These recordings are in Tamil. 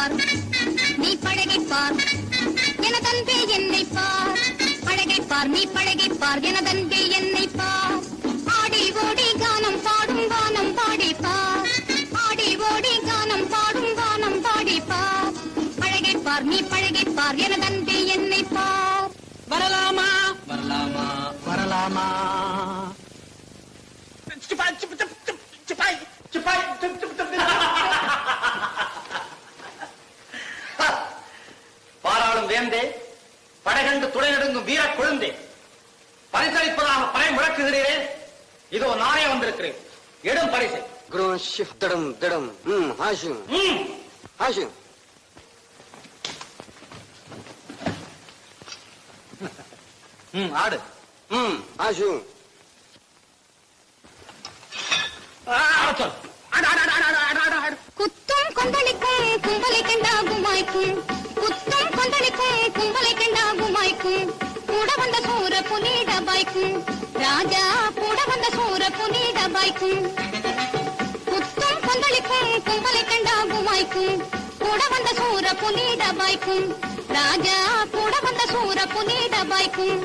பார் நீ பழகைப்பார் எனதன்பே என்னை பார் பழகைப்பார் நீ பழகைப்பார் எனதன்பே என்னை பார் ஆடி ஓடி கானம் பாடும் வானம் பாடிப்பார். ஆடி ஓடி கானம் பாடும் வானம் பாடிப்பார். பழகைப்பார் நீ பழகைப்பார் எனதன்பே என்னை பார் வரலாமா? வரலாமா? வரலாமா? படைகண்டு துணை நடுங்கும் வீர கொழுந்தே. பரிசளிப்பதாக படை முழக்குகிறீரே. இதோ நானே வந்திருக்கிறேன். எடும் பரிசை. Grun shift drum drum. Hmm, hashim. ம், Hashim. ம், ஆடு. ஆடு, ஆடு. குத்தும் கொந்தளிக்கும் கும்பலை கண்டாகும் மாய்க்கும் புனித பாய்க்கும். ராஜா கூட வந்த சூர புனித பாய்க்கும். குத்தும் கொந்தளிக்கும் கும்பலை கண்டாகுமாய்க்கும். கூட வந்த சூர புனித பாய்க்கும். ராஜா கூட வந்த சூர புனித பாய்க்கும்.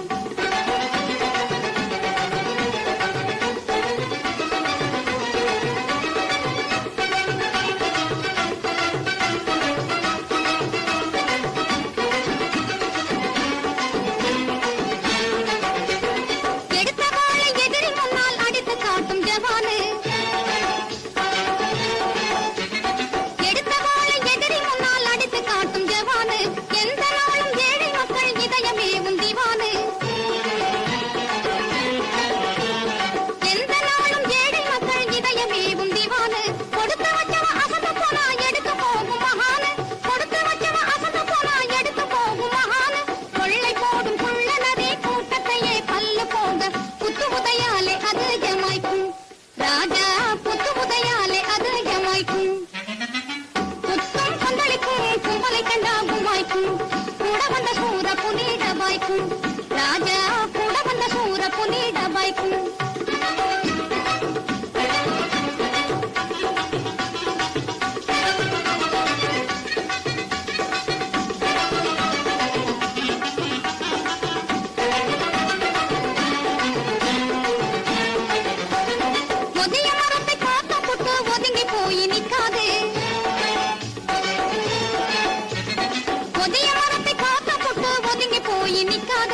புனித முதிய